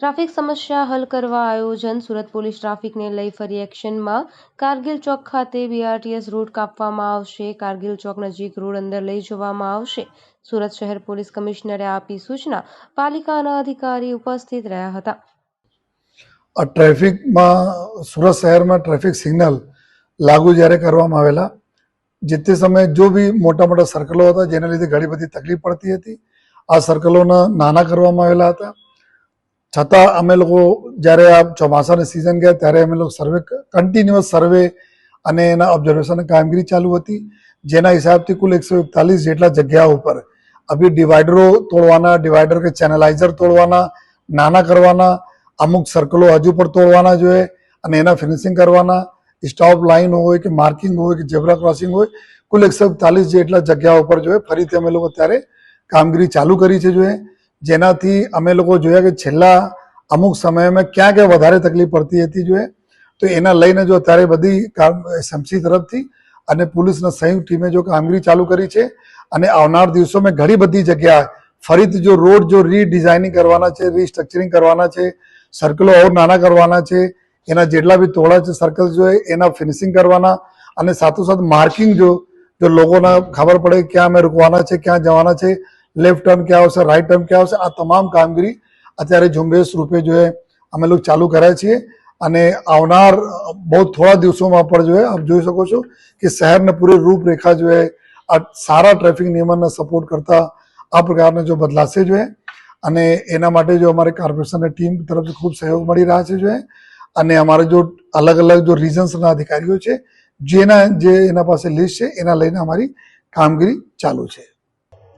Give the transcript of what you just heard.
Traffic સમસ્યા હલ કરવા આયોજન સુરત પોલીસ ટ્રાફિકને લઈ ફરી એક્શનમાં. કારગિલ ચોક ખાતે બીઆરટીએસ રૂટ કાપવામાં આવશે. કારગિલ ચોક નજીક રોડ અંદર લઈ જવામાં આવશે. સુરત શહેર પોલીસ કમિશનરે આપી સૂચના. પાલિકાના અધિકારી ઉપસ્થિત રહ્યા હતા. ટ્રાફિકમાં, સુરત શહેરમાં ટ્રાફિક સિગ્નલ લાગુ જ્યારે કરવામાં આવેલા, જે તે સમયે જો બી મોટા મોટા સર્કલો હતા, જેના લીધે ઘણી બધી તકલીફ પડતી હતી. આ સર્કલોના નાના કરવામાં આવેલા હતા. છતાં અમે લોકો જ્યારે આ ચોમાસાની સિઝન ગયા ત્યારે અમે લોકો સર્વે કન્ટિન્યુઅસ સર્વે અને એના ઓબ્ઝર્વેશન કામગીરી ચાલુ હતી. જેના હિસાબથી કુલ એકસો એકતાલીસ જેટલા જગ્યાઓ ઉપર અભી ડિવાઈડરો તોડવાના ડિવાઈડર કે ચેનલાઇઝર તોડવાના, નાના કરવાના, અમુક સર્કલો હજુ પણ તોડવાના જોઈએ અને એના ફિનિશિંગ કરવાના સ્ટોપ લાઇન હોય કે માર્કિંગ હોય કે ઝેબ્રા ક્રોસિંગ હોય, કુલ એકસો એકતાલીસ જેટલા જગ્યાઓ ઉપર જોઈએ. ફરીથી અમે લોકો ત્યારે કામગીરી ચાલુ કરી છે જોઈએ. જેનાથી અમે લોકો જોયા કે છેલ્લા અમુક સમયમાં ક્યાં ક્યાં વધારે તકલીફ પડતી હતી જોઈએ. તો એના લઈને જો અત્યારે બધી એસએમસી તરફથી અને પોલીસના સંયુક્ત ટીમે જો કામગીરી ચાલુ કરી છે અને આવનાર દિવસોમાં ઘણી બધી જગ્યા ફરીથી જો રોડ જો રીડિઝાઇનિંગ કરવાના છે રીસ્ટ્રક્ચરિંગ કરવાના છે સર્કલો ઓર નાના કરવાના છે, એના જેટલા બી તોડા છે સર્કલ જો એના ફિનિશિંગ કરવાના અને સાથોસાથ માર્કિંગ જો જો લોકોને ખબર પડે ક્યાં અમે રૂકવાના છે, ક્યાં જવાના છે લેફ્ટ ટર્ન ક્યાં આવશે રાઈટ ટર્ન ક્યાં આવશે, આ તમામ કામગીરી અત્યારે ઝુંબેશ રૂપે જો અમે લોકો ચાલુ કર્યા છીએ. અને આવનાર બહુ થોડા દિવસોમાં પણ જો આપ જોઈ શકો છો કે શહેરને પૂરી રૂપરેખા જો આ સારા ટ્રાફિક નિયમનને સપોર્ટ કરતા આ પ્રકારના જો બદલાશે જો અને એના માટે જો અમારે કોર્પોરેશનની ટીમ તરફથી ખૂબ સહયોગ મળી રહ્યા છે જો અને અમારે જો અલગ અલગ જો રિજન્સના અધિકારીઓ છે, જેના, જે એના પાસે લિસ્ટ છે, એના લઈને અમારી કામગીરી ચાલુ છે.